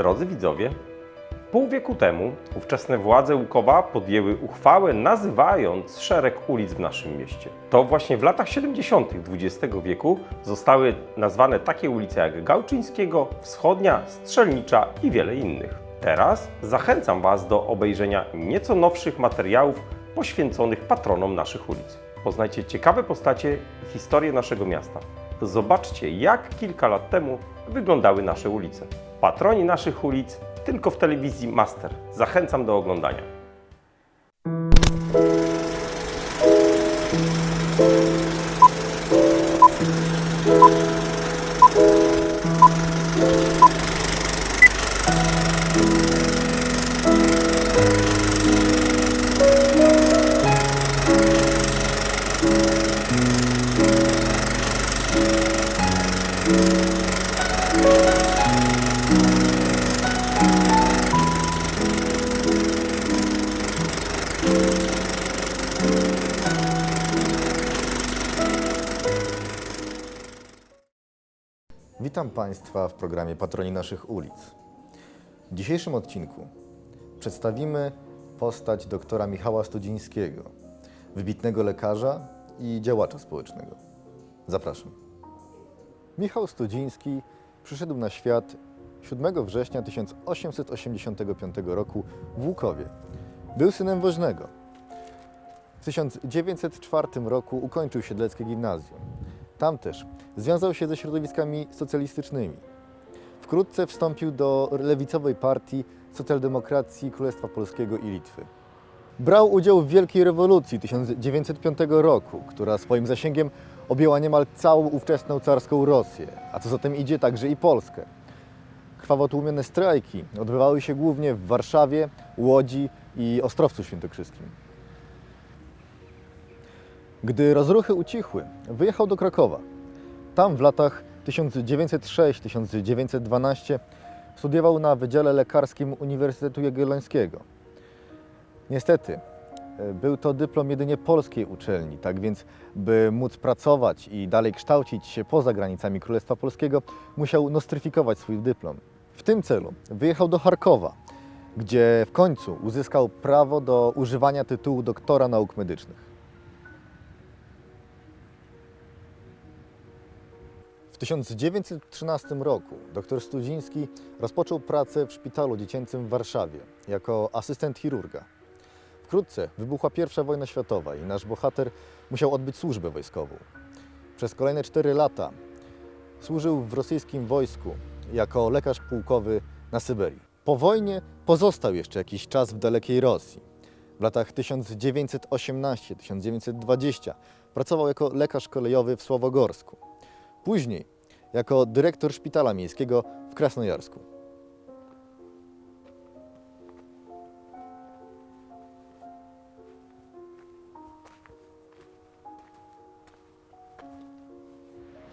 Drodzy widzowie, pół wieku temu ówczesne władze Łukowa podjęły uchwałę nazywając szereg ulic w naszym mieście. To właśnie w latach 70. XX wieku zostały nazwane takie ulice jak Gałczyńskiego, Wschodnia, Strzelnicza i wiele innych. Teraz zachęcam Was do obejrzenia nieco nowszych materiałów poświęconych patronom naszych ulic. Poznajcie ciekawe postacie i historię naszego miasta. Zobaczcie, jak kilka lat temu wyglądały nasze ulice. Patroni naszych ulic tylko w telewizji Master. Zachęcam do oglądania. Witam Państwa w programie Patroni Naszych Ulic. W dzisiejszym odcinku przedstawimy postać doktora Michała Studzińskiego, wybitnego lekarza i działacza społecznego. Zapraszam. Michał Studziński przyszedł na świat 7 września 1885 roku w Łukowie. Był synem woźnego. W 1904 roku ukończył Siedleckie Gimnazjum. Tam też związał się ze środowiskami socjalistycznymi. Wkrótce wstąpił do lewicowej partii socjaldemokracji Królestwa Polskiego i Litwy. Brał udział w Wielkiej Rewolucji 1905 roku, która swoim zasięgiem objęła niemal całą ówczesną carską Rosję, a co za tym idzie także i Polskę. Krwawo tłumione strajki odbywały się głównie w Warszawie, Łodzi i Ostrowcu Świętokrzyskim. Gdy rozruchy ucichły, wyjechał do Krakowa. Tam w latach 1906-1912 studiował na Wydziale Lekarskim Uniwersytetu Jagiellońskiego. Niestety, e, był to dyplom jedynie polskiej uczelni, tak więc, by móc pracować i dalej kształcić się poza granicami Królestwa Polskiego, musiał nostryfikować swój dyplom. W tym celu wyjechał do Charkowa, gdzie w końcu uzyskał prawo do używania tytułu doktora nauk medycznych. 1913 roku dr Studziński rozpoczął pracę w szpitalu dziecięcym w Warszawie jako asystent chirurga. Wkrótce wybuchła I wojna światowa i nasz bohater musiał odbyć służbę wojskową. Przez kolejne 4 lata służył w rosyjskim wojsku jako lekarz pułkowy na Syberii. Po wojnie pozostał jeszcze jakiś czas w dalekiej Rosji. W latach 1918-1920 pracował jako lekarz kolejowy w Sławogorsku. Później jako dyrektor szpitala miejskiego w Krasnojarsku.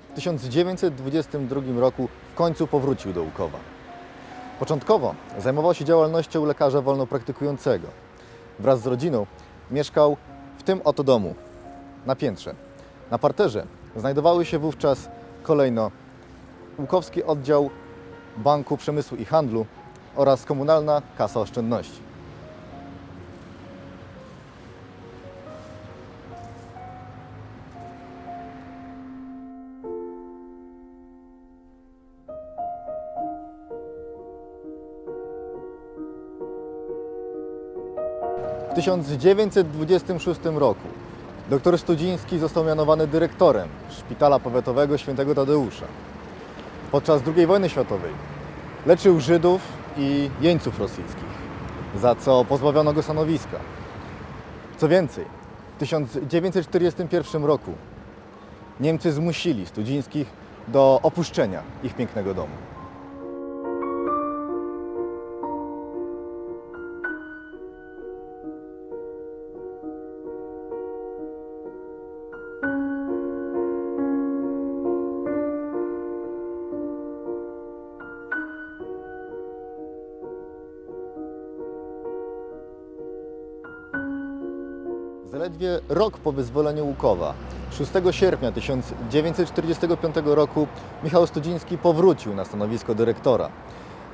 W 1922 roku w końcu powrócił do Łukowa. Początkowo zajmował się działalnością lekarza wolnopraktykującego. Wraz z rodziną mieszkał w tym oto domu, na piętrze. Na parterze znajdowały się wówczas kolejno Łukowski Oddział Banku Przemysłu i Handlu oraz Komunalna Kasa Oszczędności. W 1926 roku dr Studziński został mianowany dyrektorem Szpitala Powiatowego Świętego Tadeusza. Podczas II wojny światowej leczył Żydów i jeńców rosyjskich, za co pozbawiono go stanowiska. Co więcej, w 1941 roku Niemcy zmusili Studzińskich do opuszczenia ich pięknego domu. Zaledwie rok po wyzwoleniu Łukowa, 6 sierpnia 1945 roku, Michał Studziński powrócił na stanowisko dyrektora.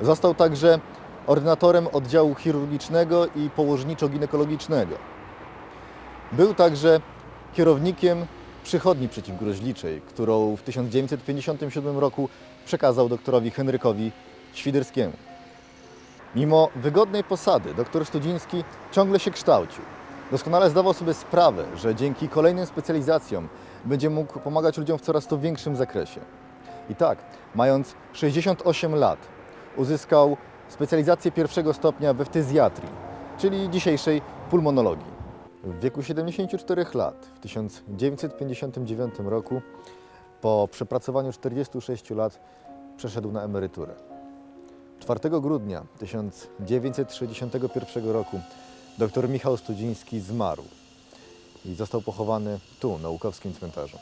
Został także ordynatorem oddziału chirurgicznego i położniczo-ginekologicznego. Był także kierownikiem przychodni przeciwgroźliczej, którą w 1957 roku przekazał doktorowi Henrykowi Świderskiemu. Mimo wygodnej posady dr Studziński ciągle się kształcił. Doskonale zdawał sobie sprawę, że dzięki kolejnym specjalizacjom będzie mógł pomagać ludziom w coraz to większym zakresie. I tak, mając 68 lat, uzyskał specjalizację pierwszego stopnia we ftyzjatrii, czyli dzisiejszej pulmonologii. W wieku 74 lat, w 1959 roku, po przepracowaniu 46 lat, przeszedł na emeryturę. 4 grudnia 1961 roku dr Michał Studziński zmarł i został pochowany tu, na Łukowskim cmentarzu.